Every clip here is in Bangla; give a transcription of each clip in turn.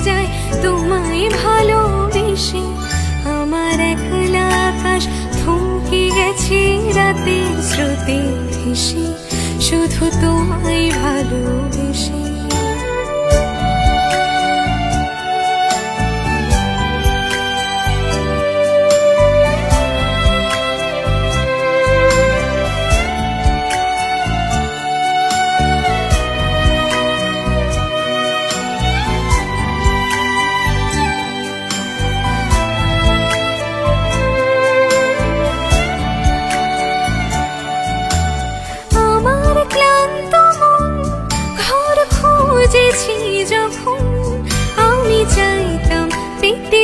যায় তোমায় ভালোবেসে। আমার একলা আকাশ থমকে গেছে রাতের স্রোতে ভেসে। শুধু তোমায় ভালোবেসে।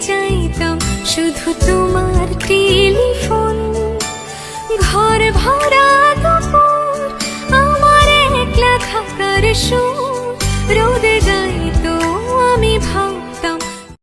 চাইতাম শুধু তোমার টেলিফোন